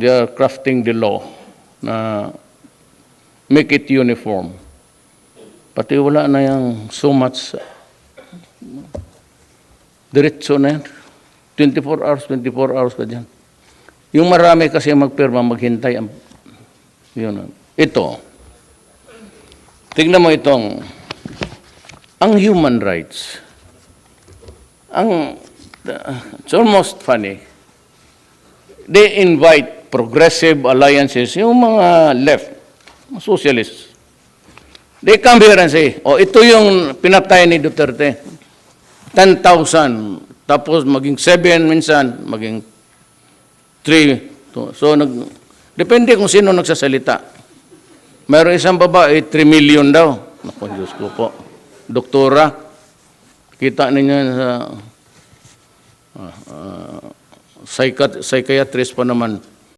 they are crafting the law na make it uniform. Pati wala na yung so much diretso na yan. 24 hours, 24 hours ka dyan. Yung marami kasi magpirma, maghintay. Ang, yun. Ito. Tignan mo itong, ang human rights, ang, it's almost funny. They invite progressive alliances, yung mga left, socialists. They come here and say, oh, ito yung pinatay ni Duterte. 10,000, tapos maging 7 minsan, maging 3. So, nag, depende kung sino nagsasalita. Mayroon isang babae, 3 million daw. Naku, Diyos ko po. Doktora, kita ninyo sa uh, uh, psychiat- psychiatrist pa naman.